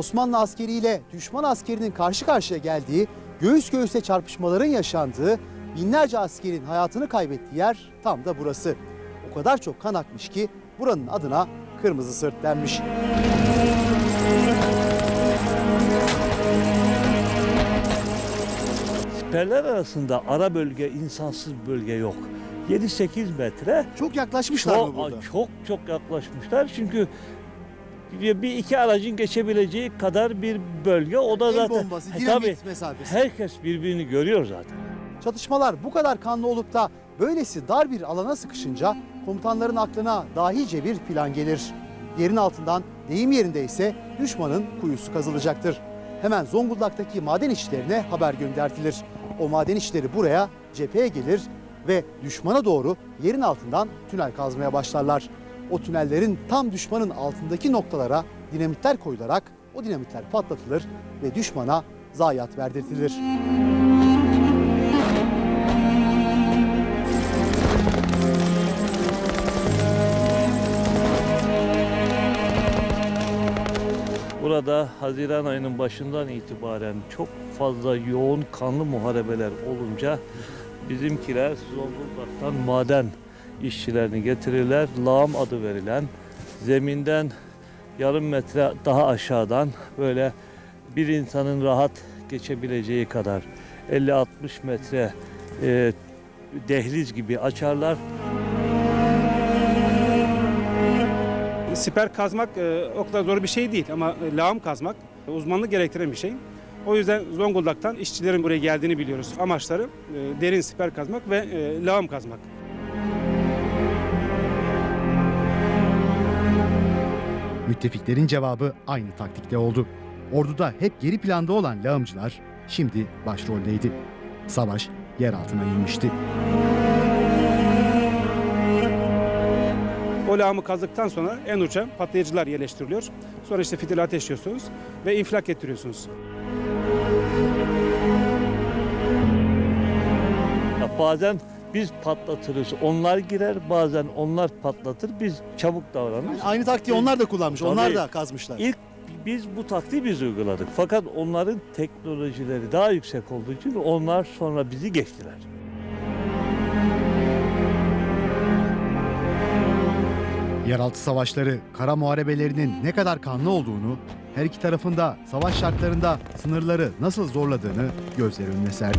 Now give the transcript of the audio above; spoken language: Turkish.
Osmanlı askeriyle düşman askerinin karşı karşıya geldiği, göğüs göğüse çarpışmaların yaşandığı, binlerce askerin hayatını kaybettiği yer tam da burası. O kadar çok kan akmış ki buranın adına Kırmızı Sırt denmiş. Siperler arasında ara bölge, insansız bölge yok. 7-8 metre Çok yaklaşmışlar mı çok, burada? çok çok yaklaşmışlar çünkü bir bir iki aracın geçebileceği kadar bir bölge o da El zaten bombası, He, dinamit tabii, mesafesi. herkes birbirini görüyor zaten. Çatışmalar bu kadar kanlı olup da böylesi dar bir alana sıkışınca komutanların aklına dahice bir plan gelir. Yerin altından deyim yerinde ise düşmanın kuyusu kazılacaktır. Hemen Zonguldak'taki maden işçilerine haber göndertilir. O maden işçileri buraya cepheye gelir ve düşmana doğru yerin altından tünel kazmaya başlarlar. O tünellerin tam düşmanın altındaki noktalara dinamitler koyularak o dinamitler patlatılır ve düşmana zayiat verdirtilir. Burada Haziran ayının başından itibaren çok fazla yoğun kanlı muharebeler olunca bizimkiler Zonguldak'tan maden işçilerini getirirler. Lağım adı verilen zeminden yarım metre daha aşağıdan böyle bir insanın rahat geçebileceği kadar 50-60 metre e, dehliz gibi açarlar. Siper kazmak e, o kadar zor bir şey değil ama e, lağım kazmak uzmanlık gerektiren bir şey. O yüzden Zonguldak'tan işçilerin buraya geldiğini biliyoruz. Amaçları e, derin siper kazmak ve e, lağım kazmak. Müttefiklerin cevabı aynı taktikte oldu. Orduda hep geri planda olan lağımcılar şimdi başroldeydi. Savaş yer altına inmişti. O lağımı kazdıktan sonra en uça patlayıcılar yerleştiriliyor. Sonra işte fitili ateşliyorsunuz ve infilak ettiriyorsunuz. Ya Bazen biz patlatırız, onlar girer, bazen onlar patlatır, biz çabuk davranırız. Aynı taktiği onlar da kullanmış. Tabii. Onlar da kazmışlar. İlk biz bu taktiği biz uyguladık. Fakat onların teknolojileri daha yüksek olduğu için onlar sonra bizi geçtiler. Yeraltı savaşları, kara muharebelerinin ne kadar kanlı olduğunu, her iki tarafında savaş şartlarında sınırları nasıl zorladığını gözler önüne serdi.